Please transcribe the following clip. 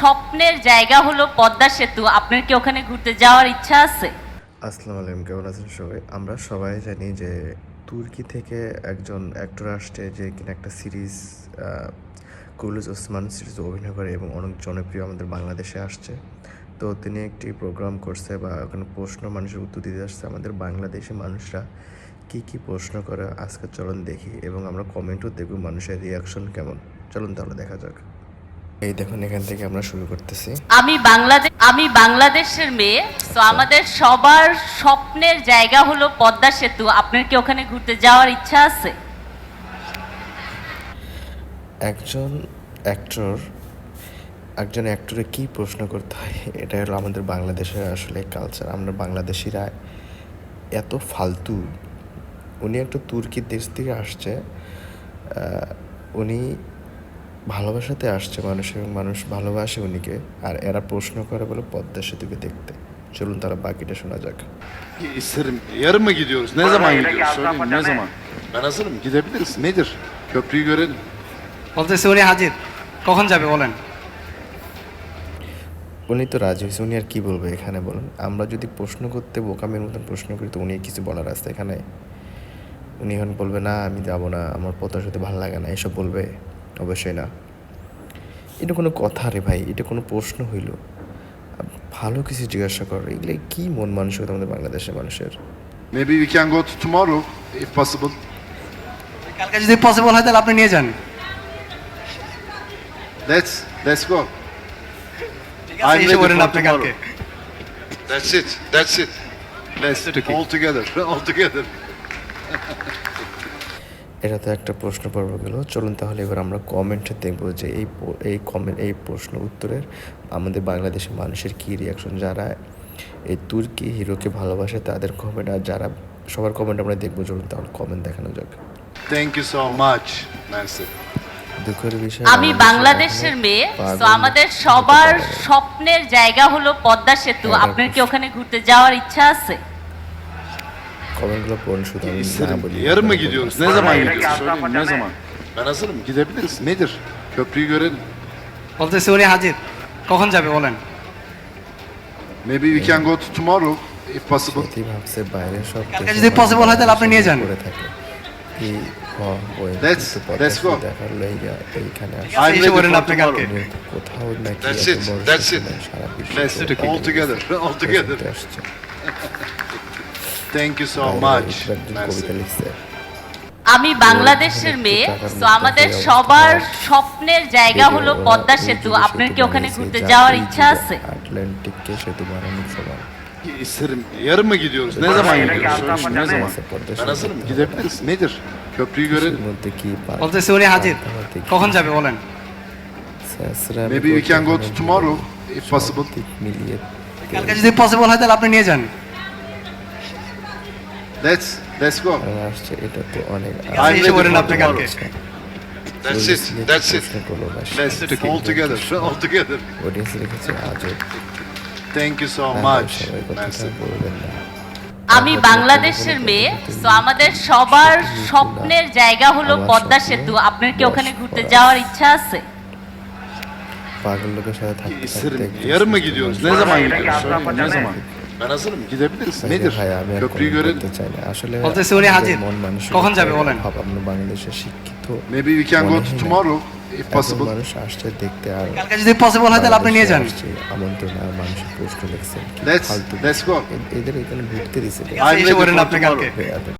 স্বপ্নের জায়গা হলো পদ্মা সেতু। আপনার কি ওখানে ঘুরতে যাওয়ার ইচ্ছা আছে? আসসালামু আলাইকুম, কেমন আছেন সবাই? আমরা সবাই জানি যে তুর্কি থেকে একজন অ্যাক্টর আসছে যে কিনা একটা সিরিজ কুলুজ ওসমান সিরিজ অভিনয় করে এবং অনেক জনপ্রিয় আমাদের বাংলাদেশে আসছে। তো তিনি একটি প্রোগ্রাম করছে বা ওখানে প্রশ্ন মানুষের উত্তর দিতে আসছে আমাদের বাংলাদেশি মানুষরা কি কি প্রশ্ন করে, আজকে চলুন দেখি এবং আমরা কমেন্টও দেখব মানুষের রিয়াকশন কেমন। চলুন তাহলে দেখা যাক। এই দেখুন এখান থেকে আমরা শুরু করতেছি। আমি বাংলাদেশ আমি বাংলাদেশের মেয়ে তো আমাদের সবার স্বপ্নের জায়গা হলো পদ্মা সেতু। আপনার কি ওখানে ঘুরতে যাওয়ার ইচ্ছা আছে? একজন অ্যাক্টর একজন অ্যাক্টরে কি প্রশ্ন করতে হয় এটা হলো আমাদের বাংলাদেশের আসলে কালচার আমরা বাংলাদেশিরা এত ফালতু। উনি একটা তুর্কির দেশ থেকে আসছে উনি ভালোবাসাতে আসছে মানুষ এবং মানুষ ভালোবাসে উনিকে আর এরা প্রশ্ন করে বলে পদ্মা সেতুকে দেখতে চলুন তারা বাকিটা শোনা যাক İsterim. Yarın mı gidiyoruz? Ne zaman gidiyoruz? Söyleyin ne zaman? Ben hazırım. Gidebiliriz. Nedir? Köprüyü görelim. বলতেছে উনি হাজির কখন যাবে বলেন উনি তো রাজি হয়েছে উনি আর কি বলবে এখানে বলুন আমরা যদি প্রশ্ন করতে বোকামের মতন প্রশ্ন করি তো উনি কিছু বলার আছে এখানে উনি এখন বলবে না আমি যাব না আমার পতার সাথে ভালো লাগে না এসব বলবে অবশ্যই না। এটা কোনো কথা রে ভাই এটা কোনো প্রশ্ন হইল। ভালো কিছু জিজ্ঞাসা কর এগুলো কি মন মানসিকতা আমাদের বাংলাদেশের মানুষের? Maybe we can go to tomorrow if possible যদি পসিবল হয় তাহলে আপনি নিয়ে যান। লেটস লেটস গো আপনি that's it that's it let's all together এটা তো একটা প্রশ্ন পর্ব গেল। চলুন তাহলে এবার আমরা কমেন্টে দেখব যে এই এই কমেন্ট এই প্রশ্ন উত্তরের আমাদের বাংলাদেশের মানুষের কী রিয়াকশন যারা এই তুর্কি হিরোকে ভালোবাসে তাদের কমেন্ট আর যারা সবার কমেন্ট আমরা দেখব চলুন তাহলে কমেন্ট দেখানো যাক। Thank you so. Mersi. দুঃখের বিষয় আমি বাংলাদেশের মেয়ে তো আমাদের সবার স্বপ্নের জায়গা হলো পদ্মা সেতু। হ্যাঁ, আপনার কি ওখানে ঘুরতে যাওয়ার ইচ্ছা আছে? কমেন্টগুলো পড়ুন শুধু আমি না İsterim. বলি Yarın mı আপনারা gidiyoruz? বলুন। Ne zaman gidiyoruz? Söyleyin ne zaman? Ben hazırım. Gidebiliriz. Nedir? Köprüyü görelim. বলতেছে উনি হাজির কখন যাবে বলেন Maybe we can go to tomorrow if possible. সত্যি ভাবছে বাইরে সব কালকে দেশে যদি মানুষ possible হয় তাহলে আপনি নিয়ে যান। করে থাকে এই হ ওই Let's- কিন্তু let's go. পদ্মা দেখার লইগা এইখানে আসে। ঠিক আছে, I'm এসে ready বলেন for আপনি tomorrow. কালকে উনি কোথাও নাকি That's এত it, বড় that's সুযোগ it. নেই, সারা বিশ্বে Let's ঘুরে all together. All together. ঘুরতে আসছে। Thank you so বাইরে much. কবিতা লিখছে আমি বাংলাদেশের মেয়ে তো আমাদের সবার স্বপ্নের জায়গা হলো পদ্মা সেতু আপনার কি ওখানে ঘুরতে যাওয়ার ইচ্ছা আছে আটলান্টিককে সেতু বানানোর সময় İsterim. Yarın mı gidiyoruz? Ne zaman gidiyoruz? Söyleyin ne zaman? আছে Ben সেতু hazırım. Gidebiliriz. Nedir? Köprüyü görelim. মধ্যে কি বলতেছে উনি হাজির পার্ক আমাদের কি কখন যাবে বলেন স্যাঁচড়া Maybe we can go to tomorrow if possible. দিক মিলিয়ে কালকে যদি পসিবল হয় তাহলে আপনি নিয়ে যান আসছে এটা তো অনেক That's it. That's it. Let's all together. All together. Thank you so হ্যাঁ, much. আমি বাংলাদেশের মেয়ে তো আমাদের সবার স্বপ্নের জায়গা হলো পদ্মা সেতু আপনার কি ওখানে ঘুরতে যাওয়ার ইচ্ছা আছে পাগল লোকের সাথে থাকতে থাকতে İsterim. একজন Yarın mı সুস্থ gidiyoruz? মানুষ Ne zaman gidiyoruz? ne zaman? Ben hazırım. Gidebiliriz. Nedir? Köprüyü görelim. চাই না আসলে বলতেছে উনি আমাদের হাজির। মন মানসিকতা কখন যাবে বলেন? ভাব আমরা বাংলাদেশের শিক্ষিত Maybe we can go to tomorrow if possible. মানুষ আসছে দেখতে আর কালকে যদি পসিবল হয় তাহলে আপনি নিয়ে যান বাংলাদেশে আসছে, আমন্ত্রণ আর মানুষের প্রশ্ন লিখছেন কি Let's ফালতু let's go. এদের এখানে ঢুকতে দিছে ঠিক আছে, এসে বলেন আপনি কালকে এত